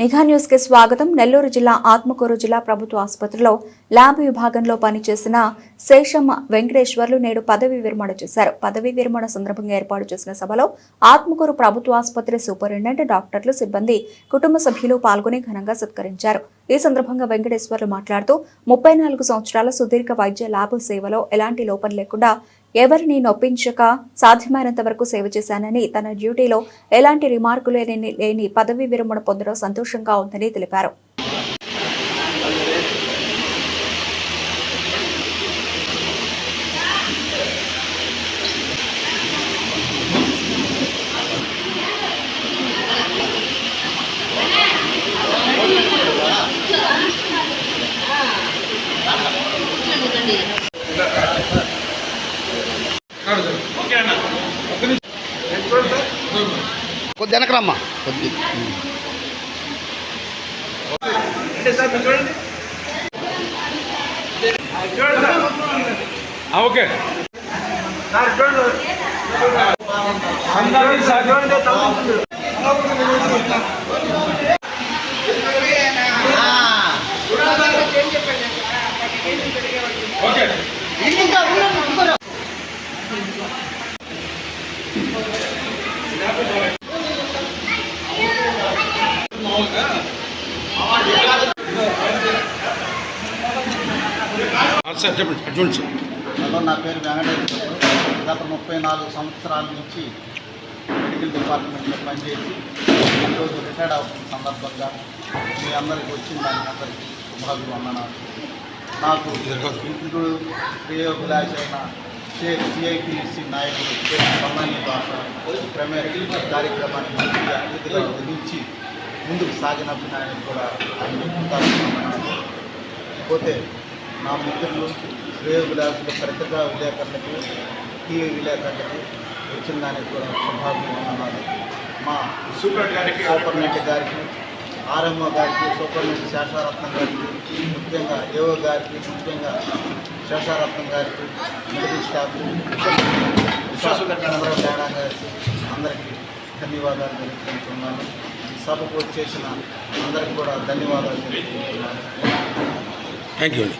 నిఘా న్యూస్కి స్వాగతం. నెల్లూరు జిల్లా ఆత్మకూరు జిల్లా ప్రభుత్వ ఆసుపత్రిలో ల్యాబ్ విభాగంలో పనిచేసిన శేషమ్మ వెంకటేశ్వర్లు నేడు పదవి విరమణ చేశారు. పదవి విరమణ సందర్భంగా ఏర్పాటు చేసిన సభలో ఆత్మకూరు ప్రభుత్వ ఆసుపత్రి సూపరింటెండెంట్ డాక్టర్లు సిబ్బంది కుటుంబ సభ్యులు పాల్గొని ఘనంగా సత్కరించారు. ఈ సందర్భంగా వెంకటేశ్వర్లు మాట్లాడుతూ ముప్పై నాలుగు సంవత్సరాల సుదీర్ఘ వైద్య ల్యాబ్ సేవలో ఎలాంటి లోపం లేకుండా ఎవరిని నొప్పించక సాధ్యమైనంత వరకు సేవ చేశానని తన డ్యూటీలో ఎలాంటి రిమార్కులు లేని లేని విరమణ పొందడం సంతోషంగా ఉందని తెలిపారు. కొద్ది వెనకరమ్మా కొద్ది. ఓకే. అందరినీ సాధ్యం ఓకే ఆ, సార్ చెప్పండి. Advance sir. హలో నా పేరు వెంకటేశ్వర గత ముప్పై నాలుగు సంవత్సరాల నుంచి మెడికల్ డిపార్ట్మెంట్లో పనిచేసి ఈరోజు రిటైర్డ్ అవుతున్న సందర్భంగా మీ అందరికి వచ్చిన దాని అందరికీ శుభాభివందనాలు. నాకు ఇంట్లో ప్రియోగులాశ అయిన షేక్ సిఐటిసి నాయకుడు షేక్ సన్నాయి భాష ప్రమేయ కార్యక్రమాన్ని మంచిగా అతిథిగా వహించి ముందుకు సాగినప్పుడు ఆయన కూడా ఆయన పోతే నా మిత్రులు శ్రేయోగులాసులు పత్రికా విలేకరులకు టీవీ విలేకరులకు వచ్చిన దానికి కూడా శుభాభివందనాలు మా సూపరింటెండెంట్ సూపరింటెండెంట్ గారికి ఆర్ఎంఓ గారికి సూపరింటెండెంట్ శేషారత్నం గారికి ముఖ్యంగా ఏఓ గారికి ముఖ్యంగా శేషారత్నం గారికి మెడికల్ స్టాఫ్ చంద్రబాబు తేడా గారికి అందరికీ ధన్యవాదాలు తెలుపుకుంటున్నాను. ఈ సభకు వచ్చేసిన అందరికీ కూడా ధన్యవాదాలు తెలుపుకుంటున్నాను. థ్యాంక్ యూ అండి